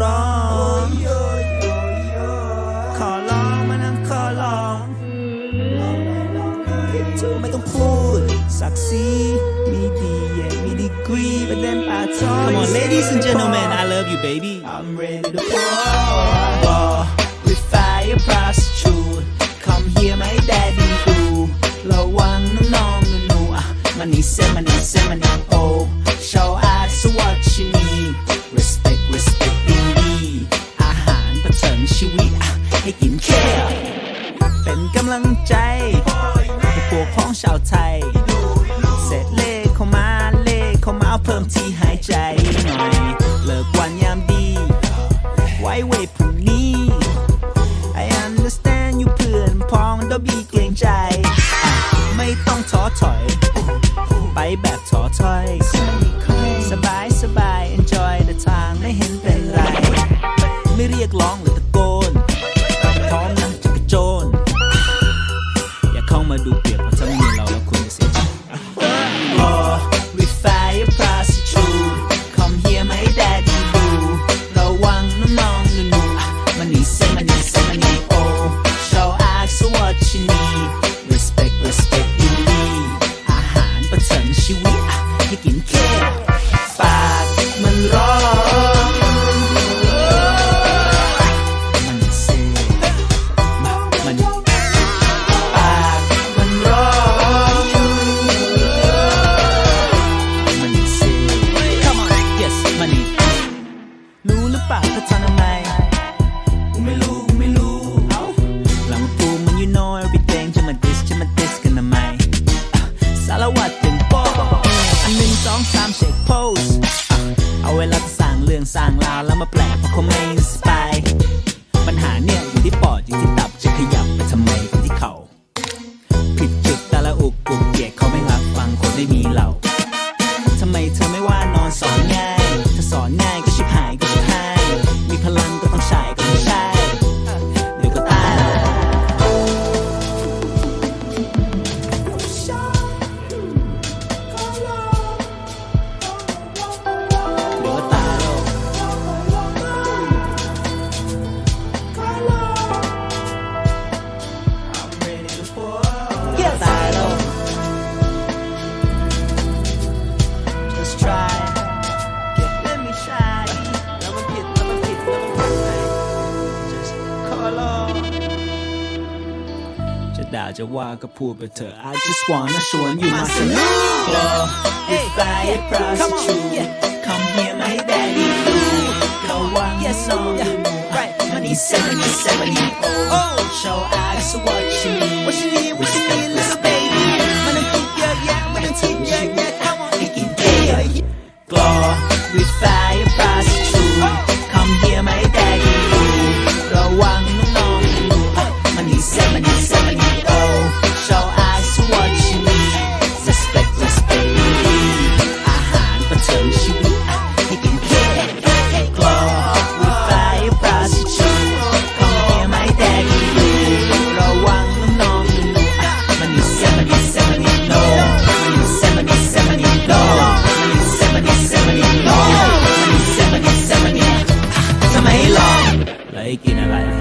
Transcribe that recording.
ร้อง ขอร้องมานั่งขอร้องไม่ต้องพูดศักดิ์ศรีมีดีเย่มีดีกรีเป็นเล่นปาทอย Come on, ladies and gentlemen, I love you, baby. I'm ready to war war with fire prostitute ำลังใจให้พวกพ้องชาวไทย เสร็จเลขเข้ามาเลขเข้ามาเอาเพิ่มที่หายใจหน่อย เลิกวันยามดี ไว้เวพรุ่งนี้ I understand อยู่เพื่อนพ้องดอบีเกรงใจ ไม่ต้องท้อถอย ไปแบบท้อถอย ชีวิตอะให้กินแค่ปากมันร้องมันนี่เซมามันปากมันร้อง Money say Come on Yes money รู้หรือเปล่าเขาทำทำไมกูไม่รู้กูไม่รู้เอาหลังปูมัน you know everything จะมา diss จะมา diss กันทำไมสารวัตร องสองสามเช็คโพสเอาเวลาจะสั่งเรื่องสั่งราวแล้วมาแปลเพราะเขาไม่สบายปัญหาเนี่ยอยู่ที่ปอดอยู่ที่ตับ ด่าจะว่าก็พูดไปเถอะ I just wanna ชวนอยู่มาสนุก If I a prostitute Come here my daddy ระวังน้องดูมันนี่ seventy seventy oh Show us what you need